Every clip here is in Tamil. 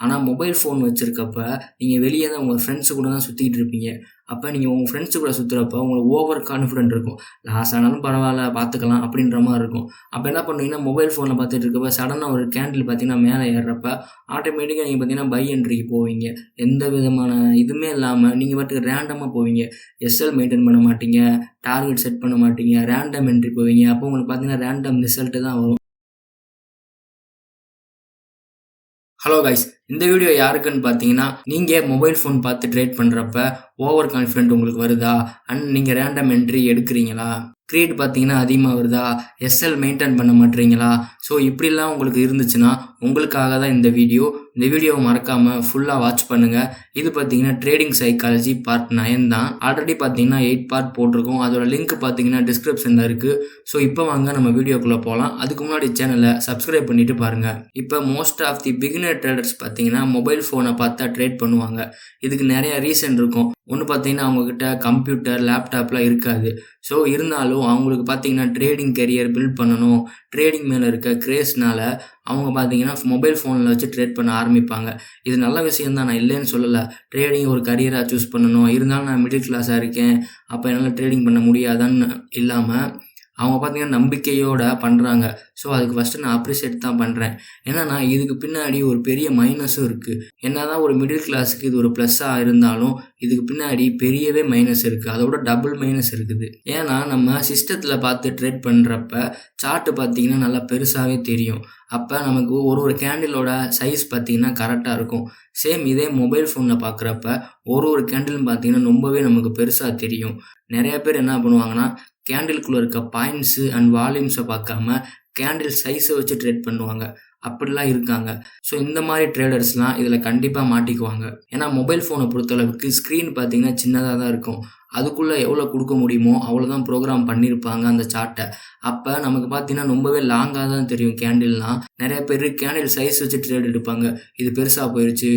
ஆனால் மொபைல் ஃபோன் வச்சுருக்கப்ப நீங்கள் வெளியே தான் உங்கள் ஃப்ரெண்ட்ஸு கூட தான் சுற்றிக்கிட்டு இருப்பீங்க. அப்போ நீங்கள் உங்கள் ஃப்ரெண்ட்ஸு கூட சுற்றுறப்ப உங்களுக்கு ஓவர் கான்ஃபிடென்ட் இருக்கும். லாஸ் ஆனாலும் பரவாயில்ல பார்த்துக்கலாம் அப்படின்ற மாதிரி இருக்கும். அப்போ என்ன பண்ணுவீங்கன்னா மொபைல் ஃபோனில் பார்த்துட்டு இருக்கப்ப சடனாக ஒரு கேண்டில் பார்த்தீங்கன்னா மேலே ஏறுறப்ப ஆட்டோமேட்டிக்காக நீங்கள் பார்த்தீங்கன்னா பை என்ட்ரிக்கு போவீங்க. எந்த விதமான இதுவுமே இல்லாமல் நீங்கள் பாட்டுக்கு ரேண்டமாக போவீங்க. எஸ்எல் மெயின்டைன் பண்ண மாட்டீங்க. டார்கெட் செட் பண்ண மாட்டீங்க. ரேண்டம் என்ட்ரி போவீங்க. அப்போ உங்களுக்கு பார்த்தீங்கன்னா ரேண்டம் ரிசல்ட்டு தான் வரும். ஹலோ கைஸ் இந்த வீடியோ யாருக்குன்னு பார்த்தீங்கன்னா நீங்கள் மொபைல் ஃபோன் பார்த்து ட்ரேட் பண்ணுறப்ப ஓவர் கான்ஃபிடென்ட் உங்களுக்கு வருதா? அண்ட் நீங்கள் ரேண்டம் என்ட்ரி எடுக்கிறீங்களா? கிரியேட் பார்த்தீங்கன்னா அதிகமாக வருதா? எஸ்எல் மெயின்டைன் பண்ண மாட்டீங்களா? ஸோ இப்படிலாம் உங்களுக்கு இருந்துச்சுன்னா உங்களுக்காக தான் இந்த வீடியோ இந்த வீடியோவை மறக்காமல் ஃபுல்லாக வாட்ச் பண்ணுங்கள் இது பார்த்தீங்கன்னா ட்ரேடிங் சைக்காலஜி பார்ட் நயன் தான். ஆல்ரெடி பார்த்தீங்கன்னா எயிட் பார்ட் போட்டிருக்கோம். அதோட லிங்க் பார்த்தீங்கன்னா டிஸ்கிரிப்ஷனில் இருக்குது ஸோ இப்போ வாங்க நம்ம வீடியோக்குள்ளே போகலாம் அதுக்கு முன்னாடி சேனலை சப்ஸ்கிரைப் பண்ணிட்டு பாருங்கள் இப்போ most of the beginner traders பார்த்தீங்கன்னா மொபைல் ஃபோனை பார்த்தா ட்ரேட் பண்ணுவாங்க. இதுக்கு நிறைய ரீசன் இருக்கும். ஒன்று பார்த்தீங்கன்னா அவங்கக்கிட்ட கம்ப்யூட்டர் லேப்டாப்லாம் இருக்காது. ஸோ இருந்தாலும் அவங்களுக்கு பார்த்தீங்கன்னா ட்ரேடிங் கெரியர் பில்ட் பண்ணணும். ட்ரேடிங் மேலே இருக்க கிரேஸ்னால அவங்க பார்த்தீங்கன்னா மொபைல் ஃபோனில் வச்சு ட்ரேட் பண்ண ஆரம்பிப்பாங்க. இது நல்ல விஷயம் தான் நான் இல்லைன்னு சொல்லலை. ட்ரேடிங் ஒரு கரியராக சூஸ் பண்ணணும். இருந்தாலும் நான் மிடில் கிளாஸாக இருக்கேன். அப்போ என்னால் ட்ரேடிங் பண்ண முடியாதான்னு இல்லாமல் அவங்க பார்த்தீங்கன்னா நம்பிக்கையோட பண்ணுறாங்க ஸோ அதுக்கு ஃபஸ்ட்டு நான் அப்ரிஷியேட் தான் பண்ணுறேன் ஏன்னா இதுக்கு பின்னாடி ஒரு பெரிய மைனஸும் இருக்குது என்ன தான் ஒரு மிடில் கிளாஸுக்கு இது ஒரு ப்ளஸ்ஸாக இருந்தாலும் இதுக்கு பின்னாடி பெரியவே மைனஸ் இருக்குது அதோட டபுள் மைனஸ் இருக்குது. ஏன்னா நம்ம சிஸ்டத்தில் பார்த்து ட்ரேட் பண்ணுறப்ப சார்ட்டு பார்த்தீங்கன்னா நல்லா பெருசாகவே தெரியும். அப்போ நமக்கு ஒரு ஒரு கேண்டிலோட சைஸ் பார்த்திங்கன்னா கரெக்டாக இருக்கும். சேம் இதே மொபைல் ஃபோனில் பார்க்குறப்ப ஒரு ஒரு கேண்டிலும் பார்த்தீங்கன்னா ரொம்பவே நமக்கு பெருசாக தெரியும். நிறையா பேர் என்ன பண்ணுவாங்கன்னா கேண்டில்குள்ளே இருக்க பாயிண்ட்ஸு அண்ட் வால்யூம்ஸை பார்க்காம கேண்டில் சைஸை வச்சு ட்ரேட் பண்ணுவாங்க. அப்படிலாம் இருக்காங்க. ஸோ இந்த மாதிரி ட்ரேடர்ஸ்லாம் இதில் கண்டிப்பாக மாட்டிக்குவாங்க. ஏன்னா மொபைல் ஃபோனை பொறுத்தளவுக்கு ஸ்க்ரீன் பார்த்தீங்கன்னா சின்னதாக தான் இருக்கும். அதுக்குள்ளே எவ்வளோ கொடுக்க முடியுமோ அவ்வளோதான் ப்ரோக்ராம் பண்ணியிருப்பாங்க அந்த சார்ட்டை அப்போ நமக்கு பார்த்தீங்கன்னா ரொம்பவே லாங்காக தான் தெரியும் கேண்டில்னால் நிறைய பேர் கேண்டில் சைஸ் வச்சு ட்ரேட் எடுப்பாங்க. இது பெருசாக போயிடுச்சு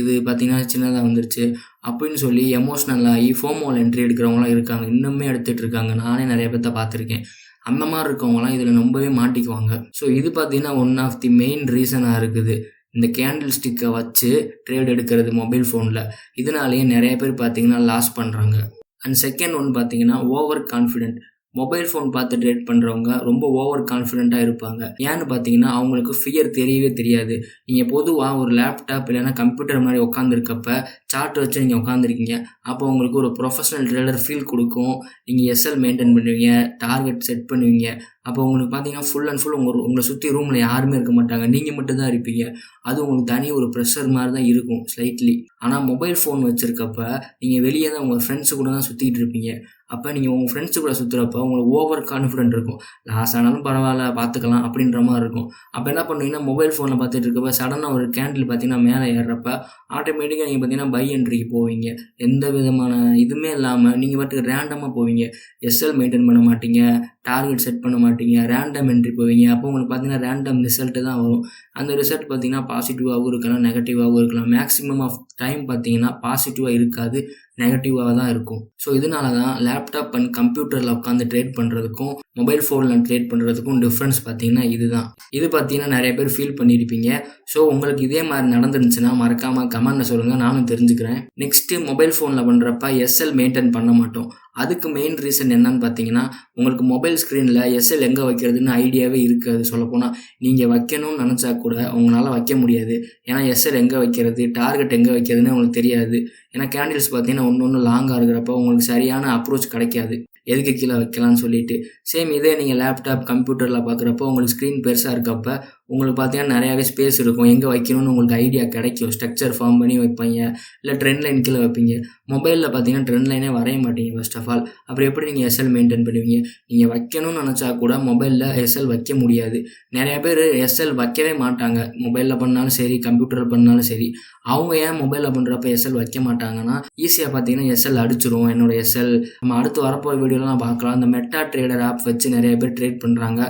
இது பார்த்தீங்கன்னா சின்னதாக வந்துருச்சு அப்படின்னு சொல்லி எமோஷ்னல் ஆகி ஃபோமோல் என்ட்ரி எடுக்கிறவங்களாம் இருக்காங்க. இன்னுமே எடுத்துகிட்டு இருக்காங்க. நானே நிறைய பேர்த்த பார்த்துருக்கேன். அந்த மாதிரி இருக்கவங்களாம் இதில் ரொம்பவே மாட்டிக்குவாங்க. ஸோ இது பார்த்தீங்கன்னா ஒன் ஆஃப் தி மெயின் ரீசனாக இருக்குது. இந்த கேண்டில் ஸ்டிக்கை வச்சு ட்ரேட் எடுக்கிறது மொபைல் ஃபோனில் இதனாலேயே நிறைய பேர் பார்த்தீங்கன்னா லாஸ் பண்ணுறாங்க அண்ட் செகண்ட் ஒன் பார்த்தீங்கன்னா ஓவர் கான்ஃபிடென்ட் மொபைல் ஃபோன் பார்த்து ட்ரேட் பண்ணுறவங்க ரொம்ப ஓவர் கான்ஃபிடென்ட்டாக இருப்பாங்க. ஏன்னு பார்த்தீங்கன்னா அவங்களுக்கு ஃபியர் தெரியவே தெரியாது. நீங்கள் பொதுவாக ஒரு லேப்டாப் இல்லைன்னா கம்ப்யூட்டர் மாதிரி உட்காந்துருக்கப்ப சார்ட் வச்சு நீங்கள் உட்காந்துருக்கீங்க அப்போ உங்களுக்கு ஒரு ப்ரொஃபஷனல் ட்ரேடர் ஃபீல் கொடுக்கும். நீங்கள் எஸ்எல் மெயின்டைன் பண்ணுவீங்க டார்கெட் செட் பண்ணுவீங்க. அப்போ உங்களுக்கு பார்த்தீங்கன்னா ஃபுல் அண்ட் ஃபுல் உங்கள் உங்களை சுற்றி ரூமில் யாருமே இருக்க மாட்டாங்க. நீங்கள் மட்டும் தான் இருப்பீங்க. அது உங்களுக்கு தனி ஒரு ப்ரெஷர் மாதிரி தான் இருக்கும் ஸ்லைட்லி ஆனால் மொபைல் ஃபோன் வச்சுருக்கப்ப நீங்கள் வெளியே தான் உங்கள் ஃப்ரெண்ட்ஸு கூட தான் சுற்றிட்டு இருப்பீங்க. அப்போ நீங்கள் உங்கள் ஃப்ரெண்ட்ஸு கூட சுற்றுறப்போ உங்களுக்கு ஓவர் கான்ஃபிடென்ட் இருக்கும். லாஸ் ஆனாலும் பரவாயில்ல பார்த்துக்கலாம் அப்படின்ற மாதிரி இருக்கும். அப்போ என்ன பண்ணுவீங்கன்னா மொபைல் ஃபோனில் பார்த்துட்டு இருக்கப்ப சடனாக ஒரு கேண்டில் பார்த்தீங்கன்னா மேலே ஏறுறப்ப ஆட்டோமேட்டிக்காக நீங்கள் பார்த்தீங்கன்னா பை என்ட்ரிக்கு போவீங்க. எந்த விதமான இதுவுமே இல்லாமல் நீங்கள் பாட்டுக்கு ரேண்டமாக போவீங்க. எஸ்எல் மெயின்டைன் பண்ண மாட்டீங்க டார்கெட் செட் பண்ண மாட்டீங்க ரேண்டம் என்ட்ரி போவீங்க. அப்போ உங்களுக்கு பார்த்தீங்கன்னா ரேண்டம் ரிசல்ட்டு தான் வரும். அந்த ரிசல்ட் பார்த்தீங்கன்னா பாசிட்டிவாகவும் இருக்கலாம் நெகட்டிவாகவும் இருக்கலாம். மேக்ஸிமம் ஆஃப் டைம் பார்த்தீங்கன்னா பாசிட்டிவாக இருக்காது. நெகட்டிவாக தான் இருக்கும். ஸோ இதனால தான் லேப்டாப் அண்ட் கம்ப்யூட்டரில் உட்காந்து ட்ரேட் பண்ணுறதுக்கும் மொபைல் ஃபோனில் ட்ரேட் பண்ணுறதுக்கும் டிஃப்ரென்ஸ் பார்த்தீங்கன்னா இதுதான். இது பார்த்தீங்கன்னா நிறைய பேர் ஃபீல் பண்ணியிருப்பீங்க ஸோ உங்களுக்கு இதே மாதிரி நடந்துருந்துச்சுன்னா மறக்காமல் கமெண்ட்டில் சொல்லுங்கள் நானும் தெரிஞ்சுக்கிறேன். நெக்ஸ்ட்டு மொபைல் ஃபோனில் பண்ணுறப்ப எஸ்எல் மெயின்டைன் பண்ண மாட்டோம். அதுக்கு மெயின் ரீசன் என்னன்னு பார்த்தீங்கன்னா உங்களுக்கு மொபைல் ஸ்க்ரீனில் எஸ்எல் எங்கே வைக்கிறதுன்னு ஐடியாவே இருக்காது சொல்லப்போனால் நீங்கள் வைக்கணும்னு நினச்சா கூட உங்களால் வைக்க முடியாது. ஏன்னா எஸ்எல் எங்கே வைக்கிறது டார்கெட் எங்கே வைக்கிறதுன்னு உங்களுக்கு தெரியாது. ஏன்னா கேண்டில்ஸ் பார்த்தீங்கன்னா ஒன்று ஒன்று லாங்காக இருக்கிறப்ப உங்களுக்கு சரியான அப்ரோச் கிடைக்காது. எதுக்கு கீழே வைக்கலாம்னு சொல்லிட்டு. சேம் இதே நீங்கள் லேப்டாப் கம்ப்யூட்டரில் பார்க்குறப்போ உங்களுக்கு ஸ்க்ரீன் பெருசாக இருக்கப்போ உங்களுக்கு பார்த்தீங்கன்னா நிறையாவே ஸ்பேஸ் இருக்கும். எங்கே வைக்கணும்னு உங்களுக்கு ஐடியா கிடைக்கும். ஸ்ட்ரக்சர் ஃபார்ம் பண்ணி வைப்பீங்க. இல்லை ட்ரெண்ட் லைன் கீழே வைப்பீங்க. மொபைலில் பார்த்தீங்கன்னா ட்ரெண்ட் லைனே வரைய மாட்டீங்க ஃபர்ஸ்ட் ஆஃப் ஆல் அப்புறம் எப்படி நீங்கள் எஸ்எல் மெயின்டைன் பண்ணுவீங்க? நீங்கள் வைக்கணும்னு நினச்சா கூட மொபைலில் எஸ்எல் வைக்க முடியாது. நிறையா பேர் எஸ்எல் வைக்கவே மாட்டாங்க. மொபைலில் பண்ணாலும் சரி கம்ப்யூட்டரில் பண்ணாலும் சரி. அவங்க ஏன் மொபைலில் பண்ணுறப்ப எஸ்எல் வைக்க மாட்டாங்கன்னா ஈஸியாக பார்த்தீங்கன்னா எஸ்எல் அடிச்சிரும். என்னோட எஸ்எல் நம்ம அடுத்து வரப்போகிற வீடியோலாம் பார்க்கலாம். இந்த மெட்டா ட்ரேடர் ஆப் வச்சு நிறைய பேர் ட்ரேட் பண்ணுறாங்க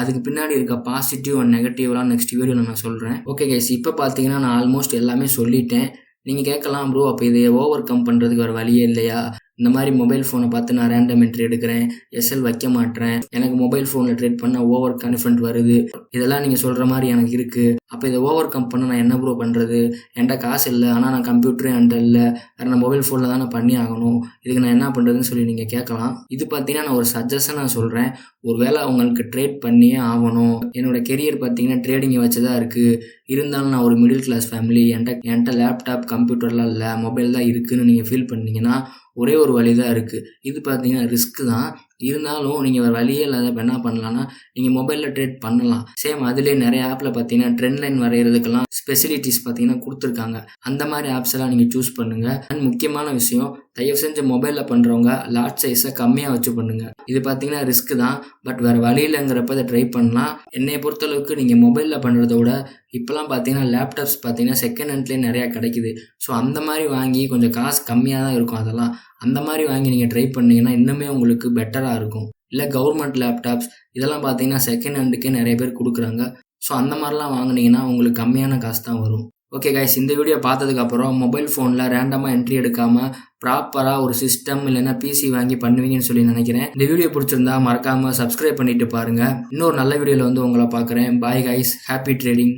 அதுக்கு பின்னாடி இருக்க பாசிட்டிவ் அண்ட் நெகட்டிவ்லாம் நெக்ஸ்ட் வீடியோவில் நான் சொல்கிறேன் ஓகே கைஸ் இப்போ பார்த்தீங்கன்னா நான் ஆல்மோஸ்ட் எல்லாமே சொல்லிட்டேன். நீங்கள் கேட்கலாம் ப்ரோ அப்போ இதை ஓவர் கம் பண்ணுறதுக்கு வேறு வழியே இல்லையா? இந்த மாதிரி மொபைல் ஃபோனை பார்த்து நான் ரேண்டம் என்ட்ரி எடுக்கிறேன். எஸ்எல் வைக்க மாட்டேறேன் எனக்கு மொபைல் ஃபோனில் ட்ரேட் பண்ண ஓவர் கான்ஃபிடென்ட் வருது. இதெல்லாம் நீங்கள் சொல்கிற மாதிரி எனக்கு இருக்குது அப்போ இதை ஓவர் கம் பண்ண நான் என்ன ப்ரோ பண்ணுறது என்கிட்ட காசு இல்லை. ஆனால் நான் கம்ப்யூட்டரும் என்கிட்ட இல்லை. வேறு நான் மொபைல் ஃபோனில் தான் நான் பண்ணி ஆகணும். இதுக்கு நான் என்ன பண்ணுறதுன்னு சொல்லி நீங்கள் கேட்கலாம். இது பார்த்தீங்கன்னா நான் ஒரு சஜஷன் நான் சொல்கிறேன் ஒரு வேளை உங்களுக்கு ட்ரேட் பண்ணியே ஆகணும். என்னோட கெரியர் பார்த்தீங்கன்னா ட்ரேடிங்கை வச்சு தான் இருக்குது இருந்தாலும் நான் ஒரு மிடில் கிளாஸ் ஃபேமிலி என்கிட்ட என்கிட்ட லேப்டாப் கம்ப்யூட்டர்லாம் இல்லை. மொபைல் தான் இருக்குதுன்னு நீங்கள் ஃபீல் பண்ணிங்கன்னா ஒரே ஒரு வழி தான் இருக்குது இது பார்த்தீங்கன்னா ரிஸ்க்கு தான். இருந்தாலும் நீங்கள் வேறு வழியே இல்லாத இப்போ என்ன பண்ணலான்னா நீங்கள் மொபைலில் ட்ரேட் பண்ணலாம். சேம் அதுலேயே நிறைய ஆப்பில் பார்த்தீங்கன்னா ட்ரெண்ட் லைன் வரைகிறதுக்கெல்லாம் ஸ்பெசிலிட்டிஸ் பார்த்தீங்கன்னா கொடுத்துருக்காங்க. அந்த மாதிரி ஆப்ஸ் எல்லாம் நீங்கள் சூஸ் பண்ணுங்கள் அண்ட் முக்கியமான விஷயம் தயவு செஞ்சு மொபைலில் பண்ணுறவங்க லாட் சைஸை கம்மியாக வச்சு பண்ணுங்கள் இது பார்த்தீங்கன்னா ரிஸ்க் தான். பட் வேறு வழி இல்லைங்கிறப்ப இதை ட்ரை பண்ணலாம். என்னை பொறுத்தளவுக்கு நீங்கள் மொபைலில் பண்ணுறத விட இப்போலாம் பார்த்தீங்கன்னா லேப்டாப்ஸ் பார்த்தீங்கன்னா செகண்ட் ஹேண்ட்லேயே நிறையா கிடைக்குது. ஸோ அந்த மாதிரி வாங்கி கொஞ்சம் காசு கம்மியாக தான் இருக்கும் அதெல்லாம். அந்த மாதிரி வாங்கி நீங்கள் ட்ரை பண்ணீங்கன்னா இன்னுமே உங்களுக்கு பெட்டராக இருக்கும். இல்லை கவர்மெண்ட் லேப்டாப்ஸ் இதெல்லாம் பார்த்தீங்கன்னா செகண்ட் ஹேண்டுக்கே நிறைய பேர் கொடுக்குறாங்க. ஸோ அந்த மாதிரிலாம் வாங்கினீங்கன்னா உங்களுக்கு கம்மியான காசு தான் வரும். ஓகே கைஸ் இந்த வீடியோ பார்த்ததுக்கப்புறம் மொபைல் ஃபோனில் ரேண்டமாக என்ட்ரி எடுக்காமல் ப்ராப்பராக ஒரு சிஸ்டம் இல்லைன்னா பிசி வாங்கி பண்ணுவீங்கன்னு சொல்லி நினைக்கிறேன். இந்த வீடியோ பிடிச்சிருந்தா மறக்காமல் சப்ஸ்கிரைப் பண்ணிட்டு பாருங்கள் இன்னொரு நல்ல வீடியோவில் வந்து உங்களை பார்க்குறேன். Bye guys happy trading